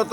অত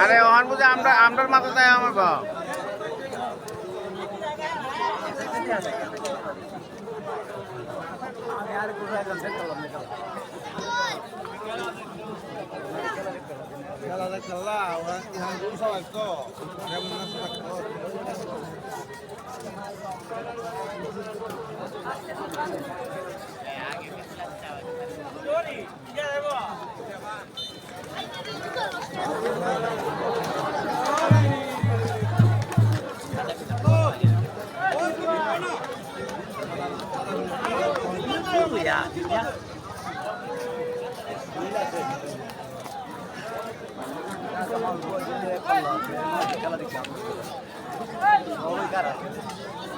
আরে ওহান বুঝে আমরা আমরার মাথা দেয় আমার বাপ। খেলা খেলা ওরা কি হান সবাই তো Yeah, ya. ya. Hey!